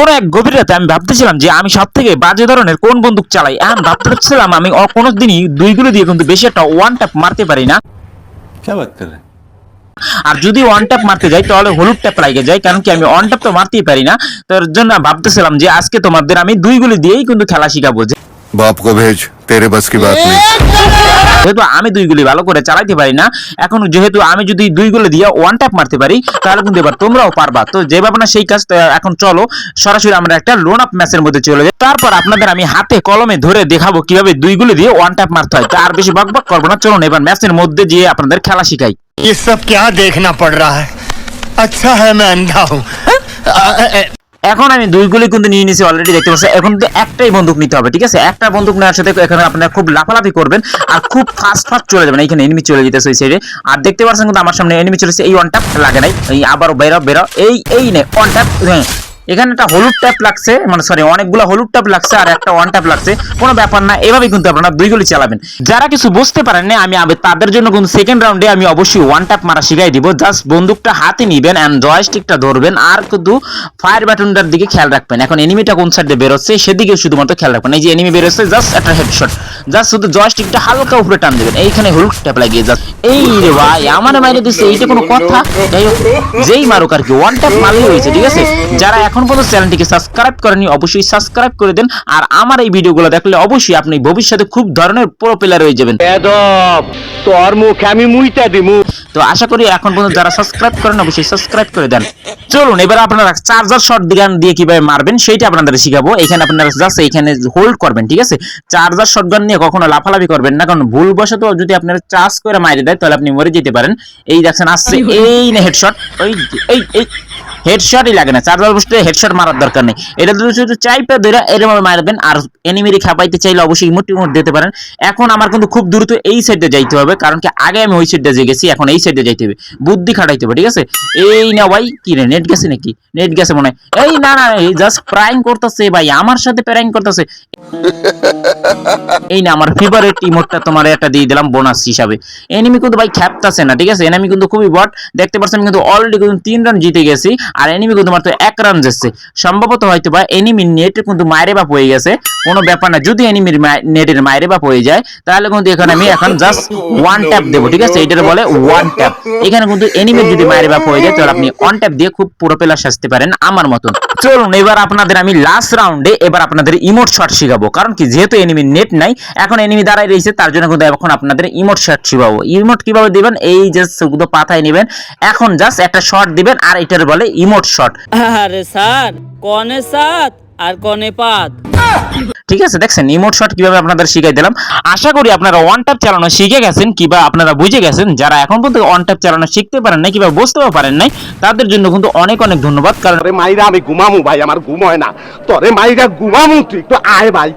কোন এক গভীর রাতে আমি ভাবতেছিলাম যে আমি সব থেকে বাজে ধরনের কোন বন্দুক চালাই। আমি ভাবতেছিলাম আমি কোনো দিনই দুইগুলো দিয়ে কিন্তু বেশি একটা ওয়ান ট্যাপ মারতে পারি না। আর যদি ওয়ান ট্যাপ মারতে যাই তাহলে হলুদ ট্যাপ লাগে যায় কারণ কি আমি ওয়ান ট্যাপ তো মারতেই পারি না। তার জন্য ভাবতেছিলাম যে আজকে তোমাদের আমি দুইগুলি দিয়েই কিন্তু খেলা শিখাবো। যে बाप को भेज तेरे बस की बात नहीं যেহেতু আমি দুই গুলি ভালো করে চালাইতে পারি না এখন যেহেতু আমি যদি দুই গুলি দিয়ে ওয়ান ট্যাপ মারতে পারি তাহলে কিন্তু এবার তোমরাও পারবা তো যে ভাবনা সেই কাজ তো এখন চলো সরাসরি আমরা একটা লোন আপ ম্যাচের মধ্যে চলে যাই তারপর আপনাদের আমি হাতে কলমে ধরে দেখাবো কিভাবে দুই গুলি দিয়ে ওয়ান ট্যাপ মারতে হয় তো আর বেশি বকবক করবো না চলুন এবার ম্যাচের মধ্যে গিয়ে আপনাদের খেলা শিখাই ये सब क्या देखना पड़ रहा है अच्छा है मैं अंधा हूँ এখন আমি দুই গুলি কিন্তু নিয়ে নিয়েছি অলরেডি দেখতে পাচ্ছি এখন তো একটাই বন্দুক নিতে হবে, ঠিক আছে? একটা বন্দুক নেওয়ার সাথে এখানে আপনারা খুব লাফালাফি করবেন আর খুব ফাস্ট ফাস্ট চলে যাবেন। এখানে এনিমি চলে যেতেছে ওই সাইডে আর দেখতে পাচ্ছেন কিন্তু আমার সামনে এনিমি চলেছে এই ওয়ান ট্যাপ লাগে নাই। এই আবারও বেরো বেরো। এই এই নে ওয়ান ট্যাপ এখানে একটা হলুদ ট্যাপ লাগছে মানে সরি অনেকগুলো হলুদ ট্যাপ লাগছে আর একটা ওয়ান ট্যাপ লাগছে। কোনো ব্যাপার না এভাবে কিন্তু আপনারা দুই গুলি চালাবেন। যারা কিছু বুঝতে পারেন না আমি তাদের জন্য কিন্তু সেকেন্ড রাউন্ডে আমি অবশ্যই ওয়ান ট্যাপ মারা শিখাই দিব। জাস্ট বন্দুকটা হাতে নিবেন এন্ড জয়স্টিকটা ধরবেন, আর কিন্তু ফায়ার বাটনটার দিকে খেয়াল রাখবেন। এখন এনিমিটা কোন সাইডে বেরোচ্ছে সেদিকে শুধুমাত্র খেয়াল রাখবেন। এই যে এনিমি বেরোচ্ছে জাস্ট একটা হেডশট জাস্ট শুধু জয়স্টিকটা হালকা উপরে টান দেবেন। এইখানে হলুদ ট্যাপ লাগিয়ে জাস্ট এই রে ভাই, আমার মাইনে দিচ্ছে, এইটা কোনো কথা? যাই হোক, যেই মারুক আর কি ওয়ান ট্যাপ মারলেই হয়েছে, ঠিক আছে? যারা এখন পর্যন্ত চ্যানেলটিকে সাবস্ক্রাইব করেনি অবশ্যই সাবস্ক্রাইব করে দেন। আর আমার এই ভিডিওগুলো দেখলে অবশ্যই আপনি ভবিষ্যতে খুব ধরনের প্রো প্লেয়ার হয়ে যাবেন। তোর মুখে আমি মুইটা দিমু। তো আশা করি এখন পর্যন্ত যারা সাবস্ক্রাইব করেন অবশ্যই সাবস্ক্রাইব করে দেন। চলুন এবার আপনারা চার্জার শর্ট গান দিয়ে কীভাবে মারবেন সেইটা আপনাদের শিখাবো। এখানে আপনারা জাস্ট এইখানে হোল্ড করবেন ঠিক আছে? চার্জার শর্ট গান নিয়ে কখনো লাফালাফি করবেন না কারণ ভুল বশত যদি আপনারা চার্জ করে মারি দেয় তাহলে আপনি মরে যেতে পারেন। এই দেখছেন আসছে এই না হেডশট ওই এই এই হেডশটই লাগে না। চার্জার বসতে হেডশট মারার দরকার নেই। এটা যদি শুধু চাইপে ধরে এরকম মারবেন, আর এনিমিরি খাপাইতে চাইলে অবশ্যই ইমোট টিমোট দিতে পারেন। এখন আমার কিন্তু খুব দ্রুত এই সাইডে যাইতে হবে, কারণ কি আগে আমি ওই সাইডে যে গেছি, এখন এই সাইডে যাইতে হবে। বুদ্ধি খাটাইতে হবে, ঠিক আছে? এই না ভাই, কি রে নেট গেছে নাকি? নেট গেছে মনে এই না না এই জাস্ট প্রাইং করতেছে ভাই, আমার সাথে প্রাইং করতেছে। এই না, আমার ফেভারিট ইমোটটা তোমার একটা দিয়ে দিলাম বোনাস হিসাবে। এনিমি কিন্তু ভাই খ্যাপতাছে না, ঠিক আছে? এনিমি কিন্তু খুবই বট। দেখতে পাচ্ছেন কিন্তু অলরেডি কিন্তু তিন রান জিতে গেছি। আর এনিমি কিন্তু মাত্র এক রান যাচ্ছে। সম্ভবত হয়তো বা এনিমির নেট কিন্তু মায়ের বাপ হয়ে গেছে। কোনো ব্যাপার না, যদি এনিমির নেটের মায়ের বাপ হয়ে যায়, তাহলে কিন্তু এখানে আমি এখন জাস্ট ওয়ান ট্যাপ দেবো, ঠিক আছে? এটার বলে ওয়ান ট্যাপ এখানে কিন্তু এনিমির যদি মায়ের বাপ হয়ে যায়, তাহলে আপনি ওয়ান ট্যাপ দিয়ে খুব পুরো পেলা সাজতে পারেন, আমার মতন। চলুন, এবার আপনাদের আমি লাস্ট রাউন্ডে এবার আপনাদের ইমোট শট শিখাবো। কারণ কি, যেহেতু এনিমি নেট নাই, এখন এনিমি দাঁড়ায় রয়েছে, তার জন্য কিন্তু এখন আপনাদের ইমোট শট শিখাবো। ইমোট কীভাবে দিবেন? এই যে শুধু পাতায় নেবেন। এখন জাস্ট একটা শট দিবেন, আর এটার বলে ইমোট শট আরে স্যার, কনে সাত আর কনে পাত। ঠিক আছে, দেখছেন ইমোট শট কীভাবে আপনাদের শিখাই দিলাম। আশা করি আপনারা ওয়ান ট্যাপ চালানো শিখে গেছেন, কিংবা আপনারা বুঝে গেছেন, যারা এখন পর্যন্ত ওয়ান ট্যাপ চালানো শিখতে পারেন নাই, কিংবা বুঝতেও পারেন নাই, তাদের জন্য কিন্তু অনেক অনেক ধন্যবাদ, কারণ মাইরা, আমি ঘুমামু ভাই, আমার ঘুম হয় না। তোরে মাইরা ঘুমামু, তুই একটু আয় ভাই।